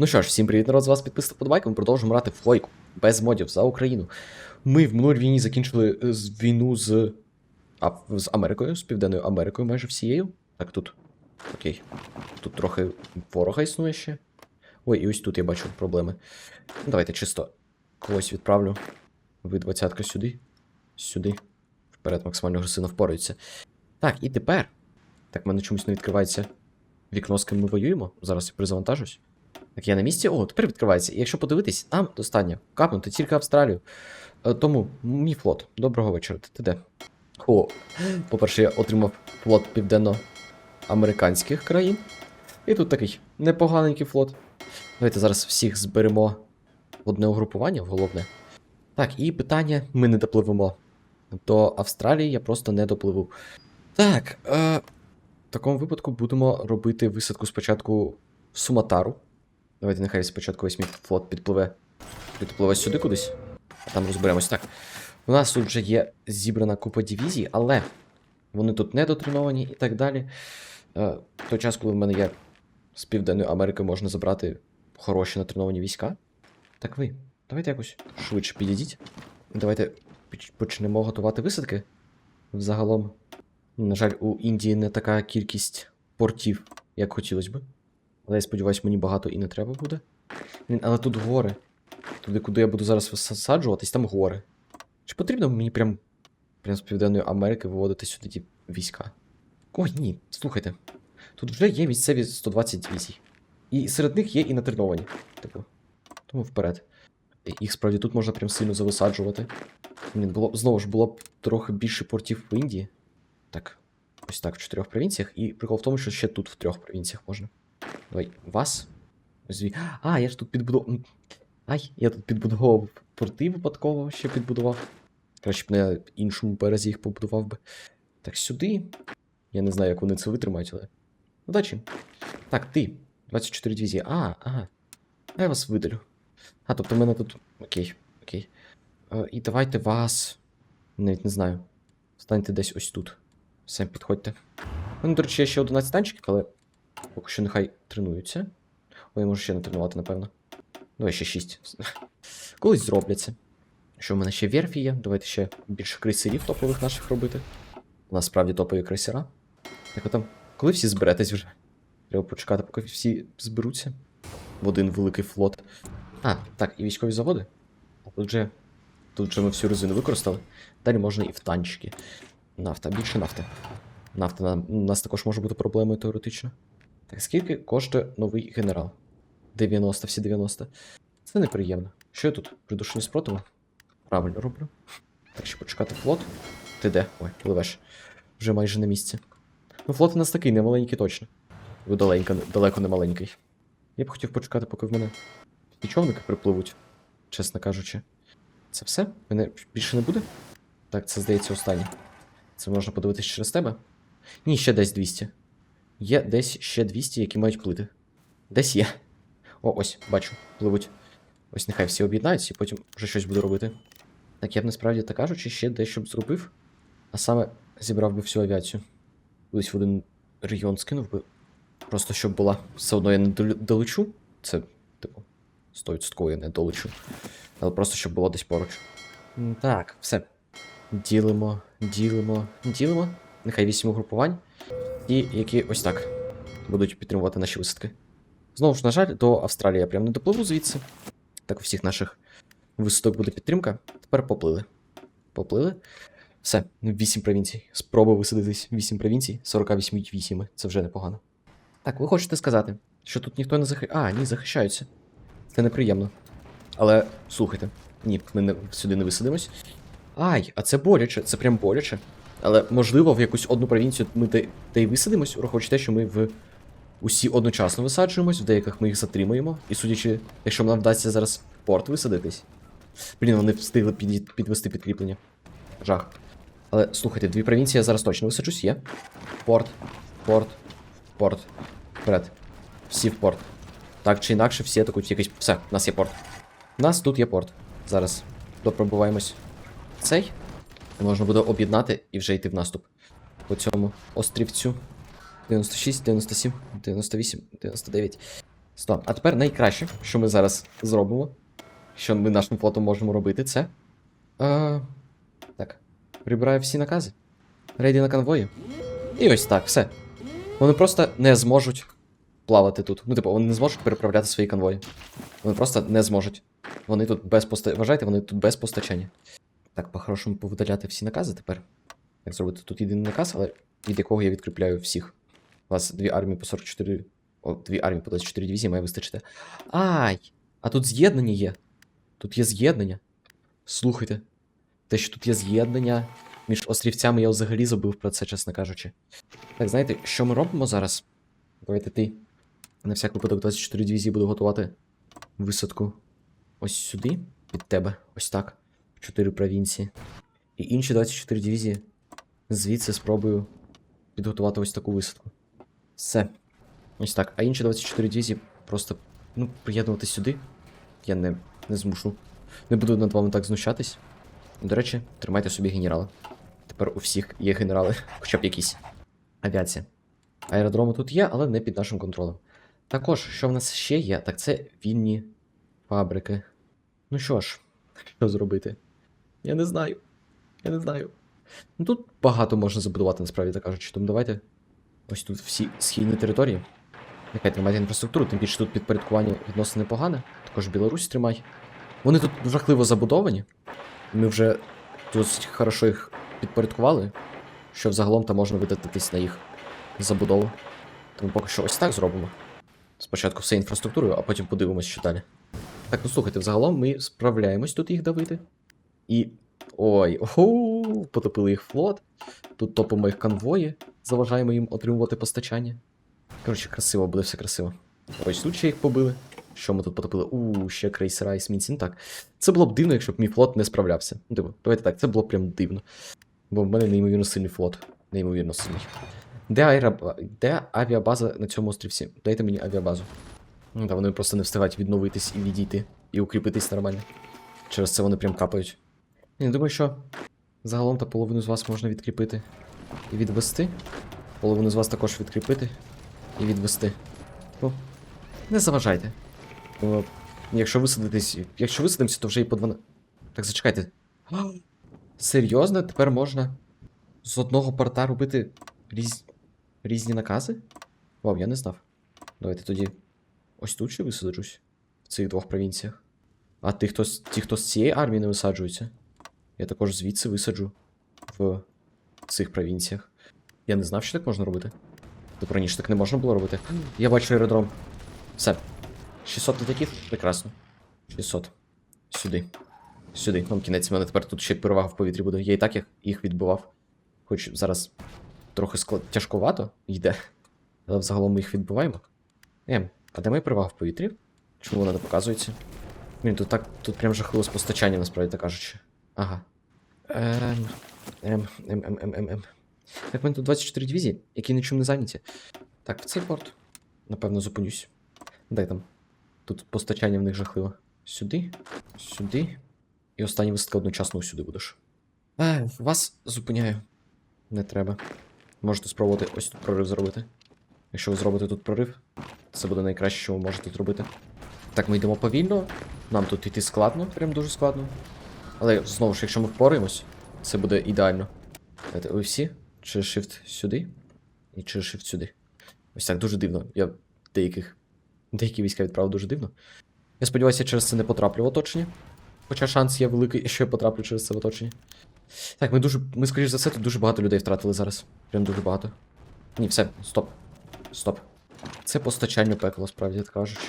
Ну що ж, всім привіт, народ, з вас підписано подобайка. Ми продовжуємо грати в Флойку без модів за Україну. Ми в минулій війні закінчили е, війну з. А, з Америкою, з Південною Америкою майже всією. Так, тут. Окей. Тут трохи ворога існує ще. Ой, і ось тут я бачу проблеми. Ну, давайте чисто когось відправлю. Ви двадцятка сюди. Сюди. Вперед максимально агресивно впораються. Так, і тепер. Так, в мене чомусь не відкривається вікно, з ким ми воюємо. Зараз я перезавантажусь. Так, я на місці. О, тепер відкривається. І якщо подивитись, нам достатньо капнути тільки Австралію. Е, Тому мій флот. Доброго вечора. Ти, де? О, по-перше, я отримав флот південно-американських країн. І тут такий непоганенький флот. Давайте зараз всіх зберемо в одне угрупування, головне. Так, і питання: ми не допливемо. До Австралії я просто не допливу. Так, е, в такому випадку будемо робити висадку спочатку в Суматару. Давайте нехай спочатку весь мій флот підпливе. Підпливе сюди кудись, а там розберемось. Так. У нас тут вже є зібрана купа дивізій, але вони тут не дотреновані і так далі. Е, в той час, коли в мене є з Південної Америки, можна забрати хороші натреновані війська. Так ви, давайте якось швидше підійдіть. Давайте почнемо готувати висадки. Взагалом, на жаль, у Індії не така кількість портів, як хотілося би. Але я сподіваюся, мені багато і не треба буде. Але тут гори. Туди, куди я буду зараз висаджуватись, там гори. Чи потрібно мені прям, прям з Південної Америки виводити сюди ті війська? Ой, ні, слухайте. Тут вже є місцеві 120 дивізій. І серед них є і натреновані. Типу. Тому вперед. Їх справді тут можна прям сильно зависаджувати. Блін, було, знову ж було б трохи більше портів в Індії. Так, ось так, в чотирьох провінціях. І прикол в тому, що ще тут в трьох провінціях можна. Давай, вас. Зві... А, я ж тут підбудував. Ай, я тут підбудував порти випадково ще підбудував. Краще б на іншому березі їх побудував би. Так, сюди. Я не знаю, як вони це витримають, але. Удачі. Так, ти. 24 дивізії. А, ага. А я вас видалю. А, тобто в мене тут. Окей, окей. Е, і давайте вас. Навіть не знаю. Станьте десь ось тут. Все, підходьте. У мене, до речі, ще 11 танчиків, але поки що нехай тренуються. Ой, я можу ще не тренувати, напевно. Давай ще 6. Колись зробляться. Що в мене ще верфі є? Давайте ще більше крейсерів топових наших робити. У нас справді топові крейсера. Так там, коли всі зберетесь вже? Треба почекати, поки всі зберуться. В один великий флот. А, так, і військові заводи. Тут вже, тут вже ми всю резину використали. Далі можна і в танчики. Нафта, більше нафти. Нафта у нас також може бути проблемою теоретично. Так, скільки коштує новий генерал? 90, всі 90. Це неприємно. Що я тут? Придушені спротиву? Правильно роблю. Так, ще почекати флот. Ти де? Ой, пливеш. Вже майже на місці. Ну, флот у нас такий, не маленький точно. Ви далеко, далеко не маленький. Я б хотів почекати, поки в мене і припливуть, чесно кажучи. Це все? Мене більше не буде? Так, це здається останнє. Це можна подивитись через тебе? Ні, ще десь 200. Є десь ще 200, які мають плити. Десь є. О, ось, бачу, пливуть. Ось нехай всі об'єднаються і потім вже щось буду робити. Так, я б насправді так кажучи, ще дещо б зробив, а саме зібрав би всю авіацію. Кудись в один регіон скинув би. Просто щоб була. Все одно я не долечу. Це, типу, 100% я не долечу. Але просто щоб було десь поруч. Так, все. Ділимо, ділимо, ділимо. Нехай 8 угрупувань. І які ось так будуть підтримувати наші висадки. Знову ж, на жаль, до Австралії я прям не допливу звідси. Так у всіх наших висадок буде підтримка. Тепер поплили. Поплили. Все, 8 провінцій. Спроба висадитись 8 провінцій, 48 вісіми. Це вже непогано. Так, ви хочете сказати, що тут ніхто не захищає. А, ні, захищаються. Це неприємно. Але слухайте, ні, ми не, сюди не висадимось. Ай, а це боляче, це прям боляче. Але можливо в якусь одну провінцію ми де, де й висадимось, враховуючи те, що ми в усі одночасно висаджуємось, в деяких ми їх затримуємо. І судячи, якщо нам вдасться зараз порт висадитись. Блін, вони встигли під, підвести підкріплення. Жах. Але слухайте, дві провінції я зараз точно висаджусь, є. Порт, порт, порт. Вперед. Всі в порт. Так чи інакше, всі атакують якийсь. Все, у нас є порт. У нас тут є порт. Зараз допробуваємось цей. І можна буде об'єднати і вже йти в наступ. По цьому острівцю. 96, 97, 98, 99. Стоп. А тепер найкраще, що ми зараз зробимо, що ми нашим флотом можемо робити, це. Е, так. Прибираю всі накази. Рейди на конвої. І ось так, все. Вони просто не зможуть плавати тут. Ну, типу, вони не зможуть переправляти свої конвої. Вони просто не зможуть. Вони тут без поста... Вважайте, вони тут без постачання. Так, по-хорошому повидаляти всі накази тепер. Як зробити тут єдиний наказ, але від якого я відкріпляю всіх. У вас дві армії по 44. О, дві армії по 24 дивізії має вистачити. Ай! А тут з'єднання є. Тут є з'єднання. Слухайте. Те, що тут є з'єднання між острівцями, я взагалі забув про це, чесно кажучи. Так, знаєте, що ми робимо зараз? Давайте ти. На всяк випадок 24 дивізії буду готувати висадку ось сюди, під тебе, ось так. 4 провінції. І інші 24 дивізії звідси спробую підготувати ось таку висадку. Все. Ось так. А інші 24 дивізії просто ну, приєднувати сюди. Я не, не змушу. Не буду над вами так знущатись. До речі, тримайте собі генерала. Тепер у всіх є генерали, хоча б якісь. Авіація. Аеродроми тут є, але не під нашим контролем. Також, що в нас ще є, так це вільні фабрики. Ну що ж, що зробити? Я не знаю. Я не знаю. Ну тут багато можна забудувати, насправді так кажучи. Тому давайте. Ось тут всі східні території. Нехай тримайте інфраструктуру, тим більше тут підпорядкування відносно непогане. Також Білорусь тримай. Вони тут жахливо забудовані. Ми вже досить хорошо їх підпорядкували, що взагалом там можна видатитись на їх забудову. Тому поки що ось так зробимо. Спочатку все інфраструктурою, а потім подивимось, що далі. Так, ну слухайте, взагалом ми справляємось тут їх давити. І. Ой, оху, потопили їх флот. Тут топимо їх конвої, заважаємо їм отримувати постачання. Коротше, красиво, буде все красиво. Ось тут ще їх побили. Що ми тут потопили? У, ще крейсера есмінці. Ну так. Це було б дивно, якщо б мій флот не справлявся. Ну, типу, давайте так, це було б прям дивно. Бо в мене неймовірно сильний флот. Неймовірно сильний. Де, аероба... Де авіабаза на цьому острівці? Дайте мені авіабазу. Ну, та вони просто не встигають відновитись і відійти, і укріпитись нормально. Через це вони прям капають. Я думаю, що загалом та половину з вас можна відкріпити і відвести. Половину з вас також відкріпити і відвести. Ну, не заважайте. Бо якщо висадитись. Якщо висадимося, то вже і по 12. Так, зачекайте. Серйозно? Тепер можна з одного порта робити різ... різні накази? Вау, я не знав. Давайте тоді ось тут ще висаджусь. В цих двох провінціях. А ті, хто, ті, хто з цієї армії не висаджуються, я також звідси висаджу в цих провінціях. Я не знав, що так можна робити. Тобто раніше так не можна було робити. Я бачу аеродром. Все. 600 літаків? Прекрасно. 600. Сюди. Сюди. Ну, кінець, в мене тепер тут ще перевага в повітрі буде. Я і так їх, відбивав. Хоч зараз трохи склад... тяжкувато йде. Але взагалом ми їх відбиваємо. Ем, а де моя перевага в повітрі? Чому вона не показується? Блін, тут так, тут прям жахливо з постачанням, насправді так кажучи. Ага. Ем, ем, ем, ем, ем, ем, ем. Так, в мене тут 24 дивізії, які нічим не зайняті. Так, в цей порт. Напевно, зупинюсь. Дай там. Тут постачання в них жахливо. Сюди, сюди. І остання висадка одночасно сюди будеш. Е, вас зупиняю. Не треба. Можете спробувати ось тут прорив зробити. Якщо ви зробите тут прорив, це буде найкраще, що ви можете зробити. Так, ми йдемо повільно. Нам тут йти складно, прям дуже складно. Але знову ж, якщо ми впораємось, це буде ідеально. Давайте, ви всі? Чи shift сюди? І чи shift сюди. Ось так дуже дивно. Я деяких. Деякі війська відправив дуже дивно. Я сподіваюся, я через це не потраплю в оточення. Хоча шанс є великий, що я потраплю через це в оточення. Так, ми дуже. Ми, скоріш за все, тут дуже багато людей втратили зараз. Прям дуже багато. Ні, все, стоп. Стоп. Це постачання пекло, справді кажучи.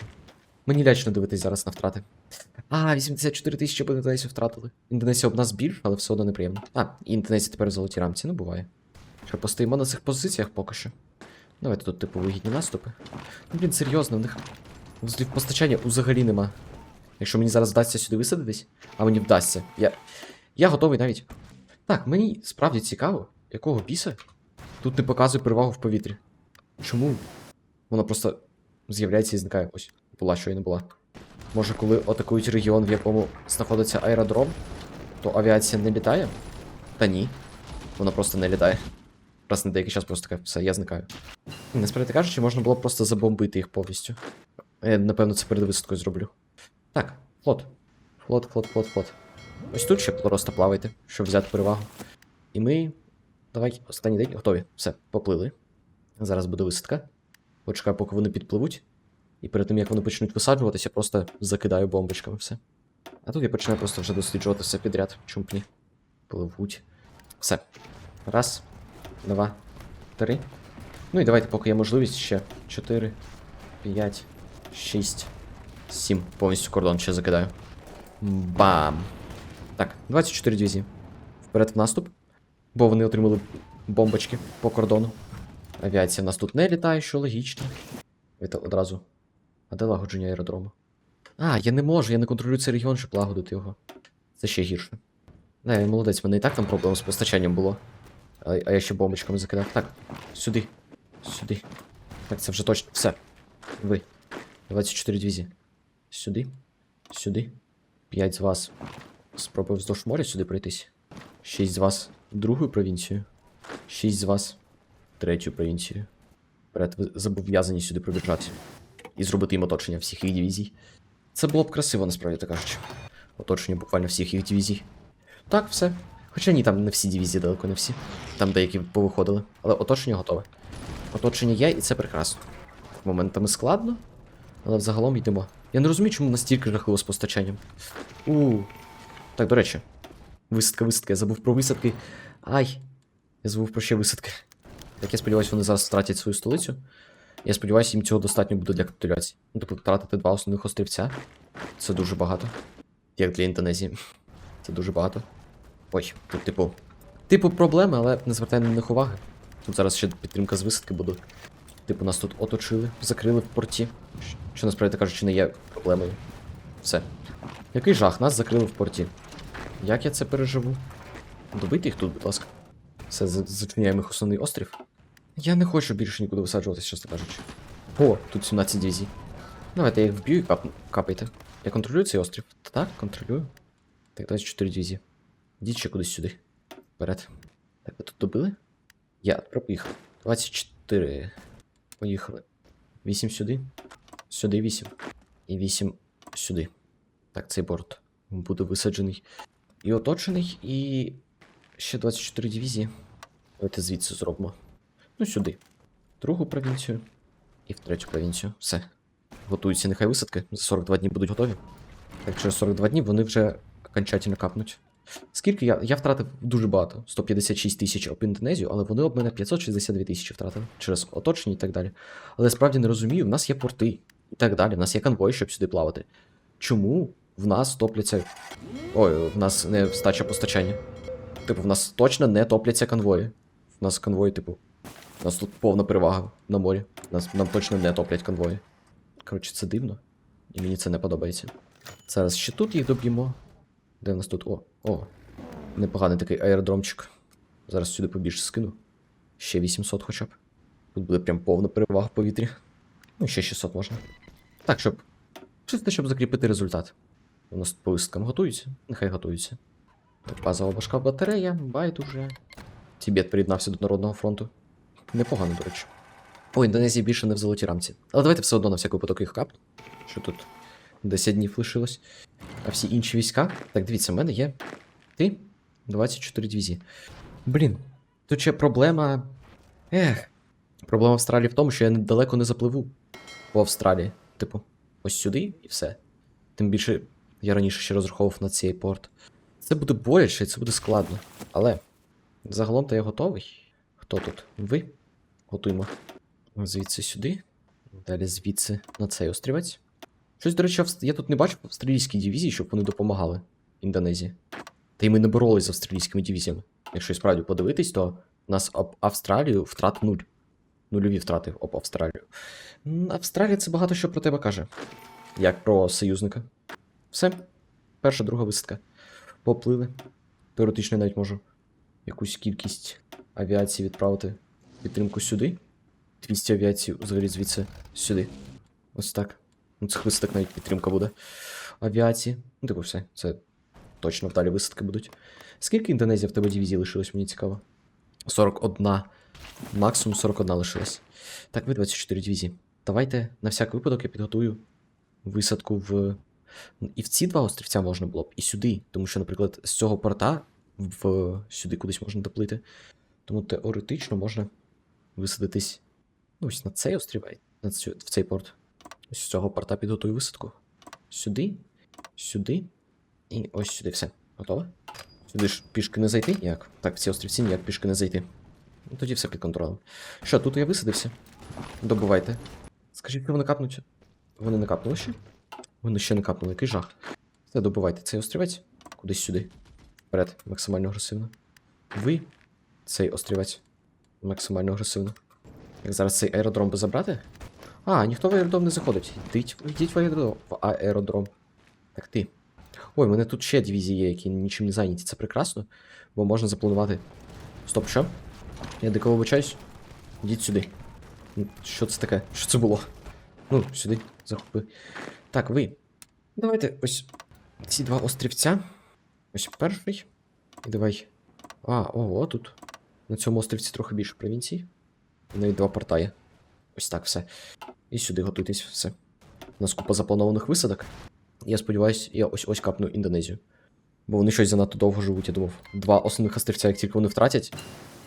Мені лячно дивитись зараз на втрати. А, 84 тисячі б індонезію втратили. Індонезія об нас більш, але все одно неприємно. А, і індонезія тепер в золотій рамці, ну буває. Що, постоїмо на цих позиціях поки що. Давайте тут, типу, вигідні наступи. Ну, блін, серйозно, в них постачання взагалі нема. Якщо мені зараз вдасться сюди висадитись, а мені вдасться. Я. Я готовий навіть. Так, мені справді цікаво, якого біса тут не показує перевагу в повітрі. Чому? Вона просто з'являється і зникає. Ось, була, що і не була. Може, коли атакують регіон, в якому знаходиться аеродром, то авіація не літає? Та ні. Вона просто не літає. Раз на деякий час просто така, все, я зникаю. Насправді кажучи, можна було просто забомбити їх повністю. Я, напевно, це перед висадкою зроблю. Так, флот. Флот, флот, флот, флот. Ось тут ще просто плавайте, щоб взяти перевагу. І ми. Давай, останній день готові. Все, поплили. Зараз буде висадка. Почекаю, поки вони підпливуть. І перед тим, як вони почнуть висаджуватися, просто закидаю бомбочками все. А тут я починаю просто вже досліджувати все підряд. Чому б ні? Пливуть. Все. Раз, два, три. Ну і давайте, поки є можливість, ще 4, 5, 6, 7. Повністю кордон ще закидаю. Бам! Так, 24 дивізії. Вперед в наступ. Бо вони отримали бомбочки по кордону. Авіація в нас тут не літає, що логічно. Це одразу. А де лагодження аеродрому? А, я не можу, я не контролюю цей регіон, щоб лагодити його. Це ще гірше. Не, він молодець, в мене і так там проблем з постачанням було. А, а я ще бомбочками закидав. Так, сюди. Сюди. Так, це вже точно. Все. Ви. 24 дивізії. Сюди. Сюди. 5 з вас. Спробую вздовж моря сюди пройтись. 6 з вас другу провінцію. 6 з вас третю провінцію. Вперед, зобов'язані сюди пробіжати. І зробити їм оточення всіх їх дивізій. Це було б красиво, насправді так кажучи. Оточення буквально всіх їх дивізій. Так, все. Хоча ні, там не всі дивізії, далеко не всі. Там деякі повиходили. Але оточення готове. Оточення є, і це прекрасно. Моментами складно, але взагалом йдемо. Я не розумію, чому настільки жахливо з постачанням. У. Так, до речі. Висадка, висадка. Я забув про висадки. Ай! Я забув про ще висадки. Так, я сподіваюся, вони зараз втратять свою столицю. Я сподіваюся, їм цього достатньо буде для капітуляції. Ну, типу, втратити два основних острівця. Це дуже багато. Як для Індонезії. Це дуже багато. Ой, тут, типу. Типу, проблеми, але не звертай на них уваги. Тут зараз ще підтримка з висадки буде. Типу, нас тут оточили, закрили в порті. Що насправді кажучи, не є проблемою. Все. Який жах, нас закрили в порті. Як я це переживу? Добити їх тут, будь ласка. Все, зачиняємо їх основний острів. Я не хочу більше нікуди висаджуватися, чесно кажучи. О, тут 17 дивізій. Давайте я їх вб'ю і кап... капайте. Я контролюю цей острів? Та Так, контролюю. Так, 24 дивізії. Йдіть ще кудись сюди. Вперед. Так, ви тут добили? Я пропіхав. 24. Поїхали. 8 сюди. Сюди 8. І 8 сюди. Так, цей борт буде висаджений. І оточений, і ще 24 дивізії. Давайте звідси зробимо. Ну, сюди. Другу провінцію. І в третю провінцію. Все. Готуються нехай висадки. За 42 дні будуть готові. Так через 42 дні вони вже окончательно капнуть. Скільки я. Я втратив дуже багато. 156 тисяч об Індонезію, але вони об мене 562 тисячі втратили через оточення і так далі. Але я справді не розумію, в нас є порти і так далі. В нас є конвой, щоб сюди плавати. Чому в нас топляться. Ой, в нас не встача постачання. Типу, в нас точно не топляться конвої. В нас конвої, типу. У нас тут повна перевага на морі. Нас, нам точно не топлять конвої. Коротше, це дивно. І мені це не подобається. Зараз ще тут їх доб'ємо. Де в нас тут? О, о. Непоганий такий аеродромчик. Зараз сюди побільше скину. Ще 800 хоча б. Тут буде прям повна перевага в повітрі. Ну, ще 600 можна. Так, щоб. Чисто, щоб закріпити результат. У нас по висадкам готуються. Нехай готуються. Базова важка батарея, байдуже. Тібет приєднався до Народного фронту. Непогано, до речі. О, Індонезія більше не в золотій рамці. Але давайте все одно на всяк випадок їх кап. Що тут 10 днів лишилось. А всі інші війська. Так, дивіться, в мене є. Ти? 24 дивізії. Блін, тут ще проблема. Ех. Проблема Австралії в тому, що я далеко не запливу по Австралії. Типу, ось сюди і все. Тим більше я раніше ще розраховував на цей порт. Це буде боляче, це буде складно. Але загалом то я готовий. Хто тут? Ви? Готуємо. Звідси сюди. Далі звідси на цей острівець. Щось, до речі, я тут не бачив австралійські дивізії, щоб вони допомагали Індонезії. Та й ми не боролись з австралійськими дивізіями. Якщо справді подивитись, то у нас об Австралію втрат нуль. Нульові втрати об Австралію. Австралія це багато що про тебе каже. Як про союзника. Все. Перша, друга висадка. Поплили. Теоретично я навіть можу якусь кількість авіації відправити підтримку сюди. 200 авіації взагалі звідси сюди. Ось так. Ну, цих висадок навіть підтримка буде. Авіації. Ну, типу, все. Це точно вдалі висадки будуть. Скільки Індонезія в тебе дивізій лишилось, мені цікаво. 41. Максимум 41 лишилось. Так, ви 24 дивізії. Давайте на всяк випадок я підготую висадку в. І в ці два острівця можна було б, і сюди. Тому що, наприклад, з цього порта в сюди кудись можна доплити. Тому теоретично можна висадитись ну, ось на цей острівець, на цю, в цей порт. Ось з цього порта підготую висадку. Сюди, сюди і ось сюди все. Готово? Сюди ж пішки не зайти? Як? Так, в ці острівці ніяк пішки не зайти. Ну, тоді все під контролем. Що, тут я висадився? Добувайте. Скажіть, вони капнуть. Вони не капнули ще? Вони ще не капнули, який жах. Все, добувайте цей острівець. Кудись сюди. Вперед, максимально агресивно. Ви, цей острівець. Максимально агресивно. Як зараз цей аеродром би забрати? А, ніхто в аеродром не заходить. Йдіть, йдіть в аеродром. В аеродром. Так ти. Ой, у мене тут ще дивізії є, які нічим не зайняті. Це прекрасно. Бо можна запланувати. Стоп, що? Я дико вибачаюсь. Йдіть сюди. Що це таке? Що це було? Ну, сюди, захопи. Так, ви. Давайте ось ці два острівця. Ось перший. І давай. А, ого, тут. На цьому острівці трохи більше провінцій. Навіть два порта є. Ось так все. І сюди готуйтесь, все. У нас купа запланованих висадок. Я сподіваюся, я ось ось капну Індонезію. Бо вони щось занадто довго живуть, я думав. Два основних острівця, як тільки вони втратять,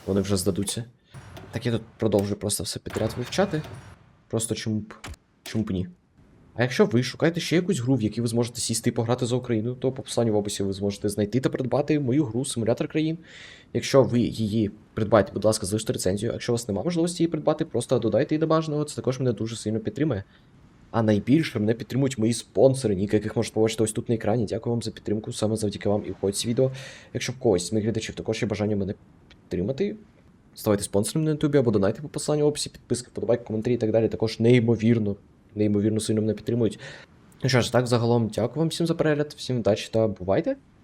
вони вже здадуться. Так я тут продовжую просто все підряд вивчати. Просто чому б. Чому б ні? А якщо ви шукаєте ще якусь гру, в якій ви зможете сісти і пограти за Україну, то по посиланню в описі ви зможете знайти та придбати мою гру Симулятор країн. Якщо ви її придбаєте, будь ласка, залиште рецензію. Якщо у вас немає можливості її придбати, просто додайте її до бажаного, це також мене дуже сильно підтримує. А найбільше мене підтримують мої спонсори, ніки, яких можете побачити ось тут на екрані. Дякую вам за підтримку, саме завдяки вам і входить ці відео. Якщо в когось з моїх глядачів також є бажання мене підтримати, ставайте спонсором на ютубі або донайте по посиланню в описі, підписки, подобайки, коментарі і так далі. Також неймовірно, неймовірно сильно мене підтримують. Ну що ж, так, загалом, дякую вам всім за перегляд, всім удачі та бувайте!